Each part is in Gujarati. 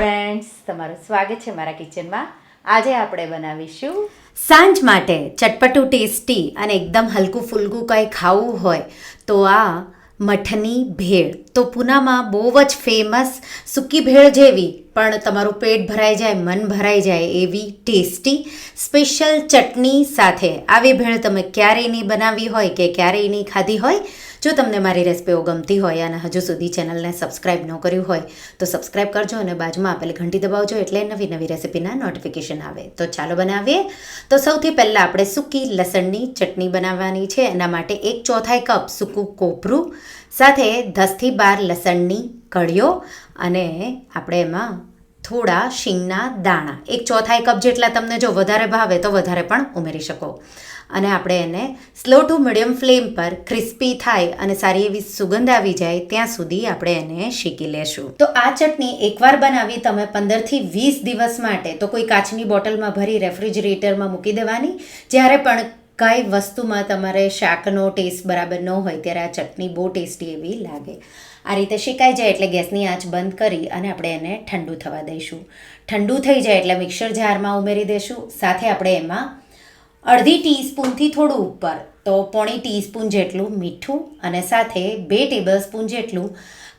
ફ્રેન્ડ્સ તમારું સ્વાગત છે મારા કિચનમાં આજે આપણે બનાવીશું સાંજ માટે ચટપટું ટેસ્ટી અને એકદમ હલકું ફૂલકું કંઈ ખાવું હોય, તો આ મઠની ભેળ. તો પૂનામાં બહુ જ ફેમસ સૂકી ભેળ જેવી, પણ તમારું પેટ ભરાઈ જાય, મન ભરાઈ જાય એવી ટેસ્ટી સ્પેશિયલ ચટણી સાથે. આવી ભેળ તમે ક્યારેય નહીં બનાવી હોય કે ક્યારેય નહીં ખાધી હોય જો તમને મારી રેસિપીઓ ગમતી હોય અને હજુ સુધી ચેનલને સબસ્ક્રાઇબ ન કર્યું હોય, તો સબસ્ક્રાઇબ કરજો અને બાજુમાં આપેલી ઘંટી દબાવજો એટલે નવી નવી રેસિપીના નોટિફિકેશન આવે. તો ચાલો બનાવીએ. તો સૌથી પહેલાં આપણે સૂકી લસણની ચટણી બનાવવાની છે. એના માટે એક ચોથાઈ કપ સૂકું કોપરું, સાથે દસથી બાર લસણની કળીઓ અને આપણે એમાં થોડા શીંગના દાણા. એક ચોથાઈ કપ જેટલા તમને જો વધારે ભાવે તો વધારે પણ ઉમેરી શકો. અને આપણે એને સ્લો ટુ મીડિયમ ફ્લેમ પર ક્રિસ્પી થાય અને સારી એવી સુગંધ આવી જાય ત્યાં સુધી આપણે એને શીકી લેશું. તો આ ચટણી એકવાર બનાવી તમે પંદરથી વીસ દિવસ માટે તો કોઈ કાચની બોટલમાં ભરી રેફ્રિજરેટરમાં મૂકી દેવાની. જ્યારે પણ કાંઈ વસ્તુમાં તમારે શાકનો ટેસ્ટ બરાબર ન હોય ત્યારે આ ચટણી બહુ ટેસ્ટી એવી લાગે. આ રીતે શેકાઈ જાય એટલે ગેસની આંચ બંધ કરી અને આપણે એને ઠંડુ થવા દઈશું. ઠંડુ થઈ જાય એટલે મિક્સર જારમાં ઉમેરી દઈશું સાથે આપણે એમાં અડધી ટીસ્પૂનથી થોડું ઉપર. તો પોણી ટીસ્પૂન જેટલું મીઠું અને સાથે બે ટેબલ સ્પૂન જેટલું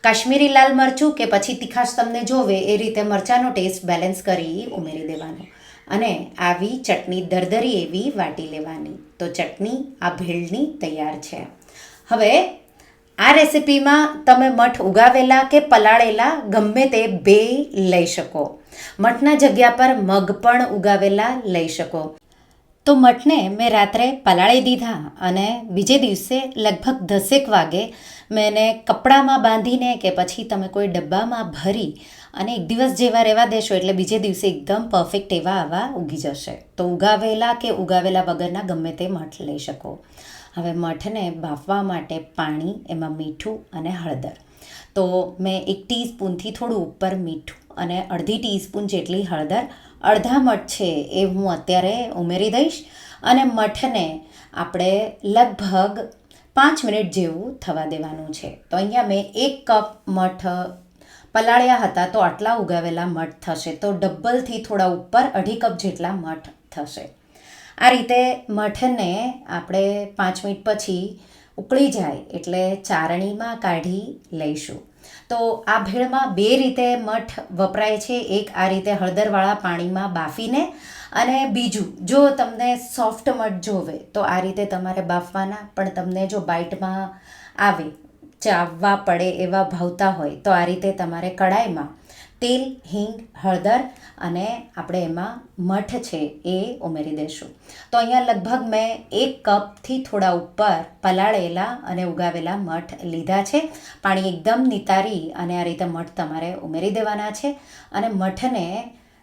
કાશ્મીરી લાલ મરચું કે પછી તીખાશ તમને જોવે એ રીતે મરચાંનો ટેસ્ટ બેલેન્સ કરી ઉમેરી દેવાનો. અને આવી ચટણી દરદરી એવી વાટી લેવાની. તો ચટણી આ ભેળની તૈયાર છે. હવે આ રેસિપીમાં તમે મઠ ઉગાવેલા કે પલાળેલા ગમે તે બે લઈ શકો. મઠના જગ્યા પર મગ પણ ઉગાવેલા લઈ શકો. તો મઠને મેં રાત્રે પલાળી દીધા અને બીજે દિવસે લગભગ દસેક વાગે મેં એને કપડામાં બાંધીને કે પછી તમે કોઈ ડબ્બામાં ભરી અને એક દિવસ જેવા રહેવા દેશો એટલે બીજે દિવસે એકદમ પરફેક્ટ એવા આવા ઉગી જશે. તો ઉગાવેલા કે ઉગાવેલા વગરના ગમે તે મઠ લઈ શકો. હવે મઠને બાફવા માટે પાણી, એમાં મીઠું અને હળદર. તો મેં એક ટીસ્પૂનથી થોડું ઉપર મીઠું અને અડધી ટીસ્પૂન જેટલી હળદર, અડધા મઠ છે એ હું અત્યારે ઉમેરી દઈશ. અને મઠને આપણે લગભગ પાંચ મિનિટ જેવું થવા દેવાનું છે. તો અહીંયા મેં એક કપ મઠ પલાળ્યા હતા તો આટલા ઉગાવેલા મઠ થશે. તો ડબ્બલથી થોડા ઉપર અઢી કપ જેટલા મઠ થશે. આ રીતે મઠને આપણે પાંચ મિનિટ પછી ઉકળી જાય એટલે ચારણીમાં કાઢી લઈશું. તો આ ભેળમાં બે રીતે મઠ વપરાય છે. એક આ રીતે હળદરવાળા પાણીમાં બાફીને અને બીજું જો તમને સોફ્ટ મઠ જોવે તો આ રીતે તમારે બાફવાના. પણ તમને જો બાઇટમાં આવે, ચાવવા પડે એવા ભાવતા હોય તો આ રીતે તમારે કડાઈમાં તેલ હિંગ, હળદર અને આપણે એમાં મઠ છે એ ઉમેરી દઈશું તો અહીંયા લગભગ મેં એક કપથી થોડા ઉપર પલાળેલા અને ઉગાવેલા મઠ લીધા છે. પાણી એકદમ નિતારી અને આ રીતે મઠ તમારે ઉમેરી દેવાના છે અને મઠને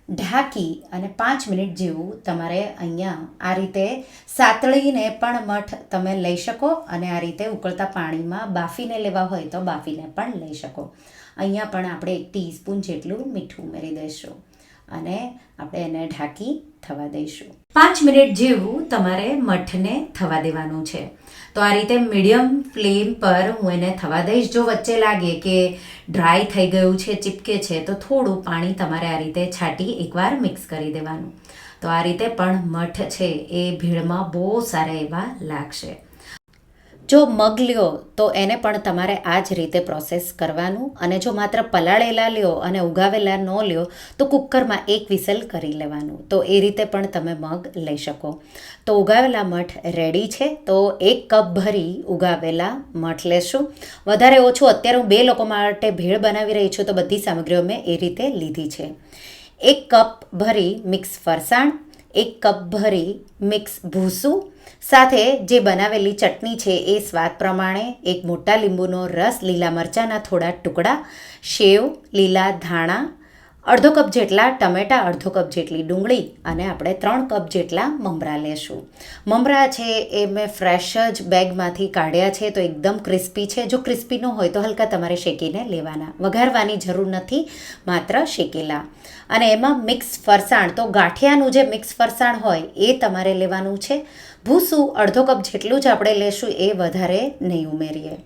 ઢાંકી અને પાંચ મિનિટ જેવું તમારે અહીંયા આ રીતે સાતળીને પણ મઠ તમે લઈ શકો અને આ રીતે ઉકળતા પાણીમાં બાફીને લેવા હોય તો બાફીને પણ લઈ શકો. અહીંયા પણ આપણે એક ટીસ્પૂન જેટલું મીઠું ઉમેરી દઈશું અને આપણે એને ઢાંકી થવા દઈશું. પાંચ મિનિટ જેવું તમારે મઠને થવા દેવાનું છે. તો આ રીતે મીડિયમ ફ્લેમ પર હું એને થવા દઈશ. જો વચ્ચે લાગે કે ડ્રાય થઈ ગયું છે, ચીપકે છે, તો થોડું પાણી તમારે આ રીતે છાંટી એકવાર મિક્સ કરી દેવાનું. તો આ રીતે પણ મઠ છે એ ભીડમાં બહુ સારા એવા લાગશે. જો મગ લ્યો, તો એને પણ તમારે આ જ રીતે પ્રોસેસ કરવાનું. અને જો માત્ર પલાળેલા લ્યો અને ઉગાવેલા ન લ્યો, તો કુકરમાં એક વિસલ કરી લેવાનું. તો એ રીતે પણ તમે મગ લઈ શકો. તો ઉગાવેલા મઠ રેડી છે. તો એક કપ ભરી ઉગાવેલા મઠ લેશું. વધારે ઓછું, અત્યારે હું બે લોકો માટે ભેળ બનાવી રહી છું, તો બધી સામગ્રીઓ મેં એ રીતે લીધી છે. એક કપ ભરી મિક્સ ફરસાણ એક કપ ભરી મિક્સ ભૂસું, સાથે જે બનાવેલી ચટણી છે એ સ્વાદ પ્રમાણે એક મોટા લીંબુનો રસ, લીલા મરચાંના થોડા ટુકડા શેવ લીલા ધાણા અડધો કપ જેટલા ટમેટાં, અડધો કપ જેટલી ડુંગળી અને આપણે ત્રણ કપ જેટલા મમરા લેશું. મમરા છે એ મેં ફ્રેશ જ બેગમાંથી કાઢ્યા છે, તો એકદમ ક્રિસ્પી છે. જો ક્રિસ્પી ન હોય તો હલકા તમારે શેકીને લેવાના. વઘારવાની જરૂર નથી, માત્ર શેકેલા. અને એમાં મિક્સ ફરસાણ, તો ગાંઠિયાનું જે મિક્સ ફરસાણ હોય એ તમારે લેવાનું છે. ભૂસું અડધો કપ જેટલું જ આપણે લેશું, એ વધારે નહીં ઉમેરીએ.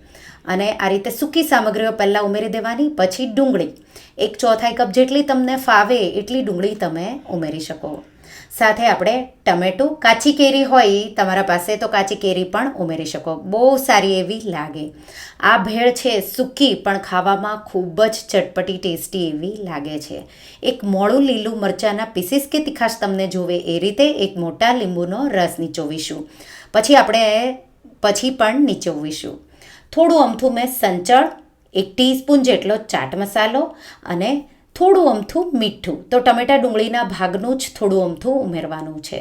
અને આ રીતે સૂકી સામગ્રીઓ પહેલાં ઉમેરી દેવાની, પછી ડુંગળી. એક ચોથાઈ કપ જેટલી તમને ફાવે એટલી ડુંગળી તમે ઉમેરી શકો. સાથે આપણે ટમેટું, કાચી કેરી હોય તમારા પાસે તો કાચી કેરી પણ ઉમેરી શકો. બહુ સારી એવી લાગે. આ ભેળ છે સૂકી, પણ ખાવામાં ખૂબ જ ચટપટી, ટેસ્ટી એવી લાગે છે. એક મોડું લીલું મરચાંના પીસીસ કે તીખાશ તમને જોવે એ રીતે એક મોટા લીંબુનો રસ નીચોવીશું. પછી આપણે, પછી પણ નીચોવીશું. થોડું અમથું મેં સંચળ, એક ટીસ્પૂન જેટલો ચાટ મસાલો અને થોડું અમથું મીઠું. તો ટમેટા ડુંગળીના ભાગનું જ થોડું અમથું ઉમેરવાનું છે.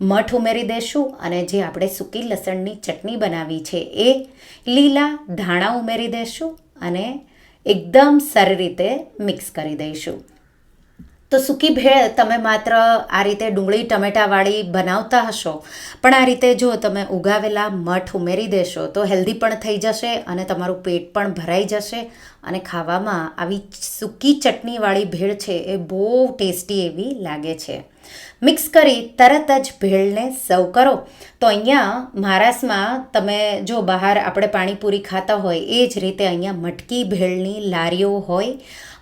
મઠ ઉમેરી દઈશું અને જે આપણે સૂકી લસણની ચટણી બનાવી છે એ લીલા ધાણા ઉમેરી દઈશું અને એકદમ સારી રીતે મિક્સ કરી દઈશું. તો સૂકી ભેળ તમે માત્ર આ રીતે ડુંગળી, ટમેટાવાળી બનાવતા હશો. પણ આ રીતે જો તમે ઉગાવેલા મઠ ઉમેરી દેશો, તો હેલ્ધી પણ થઈ જશે અને તમારું પેટ પણ ભરાઈ જશે અને ખાવામાં આવી સૂકી ચટણીવાળી ભેળ છે એ બહુ ટેસ્ટી એવી લાગે છે. મિક્સ કરી તરત જ ભેળને સર્વ કરો. તો અહીંયા મહારાષ્ટ્રમાં તમે જો બહાર આપણે પાણીપુરી ખાતા હોય, એ જ રીતે અહીંયા મટકી ભેળની લારીઓ હોય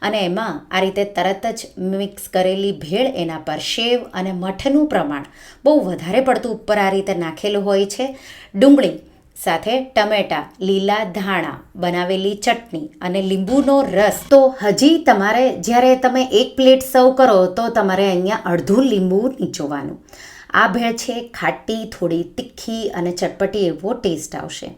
અને એમાં આ રીતે તરત જ મિક્સ કરેલી ભેળ એના પર શેવ અને મઠનું પ્રમાણ બહુ વધારે પડતું ઉપર આ રીતે નાખેલું હોય છે. ડુંગળી સાથે ટમેટા, લીલા ધાણા, બનાવેલી ચટણી અને લીંબુનો રસ. તો હજી તમારે જ્યારે તમે એક પ્લેટ સર્વ કરો, તો તમારે અહીંયા અડધું લીંબુ નીચોવાનું આ ભેળ છે ખાટી, થોડી તીખી અને ચટપટી એવો ટેસ્ટ આવશે.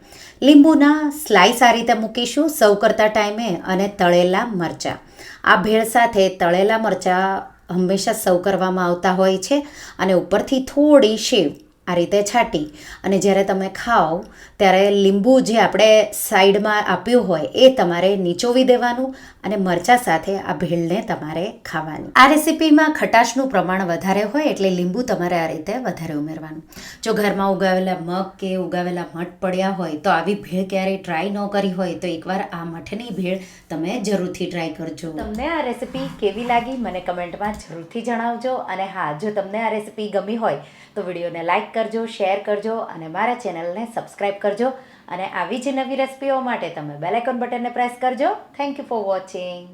લીંબુના સ્લાઇસ આ રીતે મૂકીશું સર્વ કરતા ટાઈમે અને તળેલા મરચાં. આ ભેળ સાથે તળેલા મરચાં હંમેશા સર્વ કરવામાં આવતા હોય છે અને ઉપરથી થોડી શેવ આ રીતે છાંટી અને જ્યારે તમે ખાઓ, ત્યારે લીંબુ જે આપણે સાઈડમાં આપ્યું હોય એ તમારે નીચોવી દેવાનું અને મરચાં સાથે આ ભેળને તમારે ખાવાની. આ રેસીપીમાં ખટાશનું પ્રમાણ વધારે હોય એટલે લીંબુ તમારે આ રીતે વધારે ઉમેરવાનું. જો ઘરમાં ઉગાવેલા મગ કે ઉગાવેલા મઠ પડ્યા હોય તો આવી ભેળ ક્યારેય ટ્રાય ન કરી હોય તો એકવાર આ મઠની ભેળ તમે જરૂરથી ટ્રાય કરજો. તમને આ રેસિપી કેવી લાગી મને કમેન્ટમાં જરૂરથી જણાવજો અને હા, જો તમને આ રેસિપી ગમી હોય તો વિડીયોને લાઇક કરજો, શેર કરજો અને મારા ચેનલને સબસ્ક્રાઈબ કરજો અને આવી જ નવી રેસિપીઓ માટે તમે બેલ બટનને પ્રેસ કરજો. Thank you for watching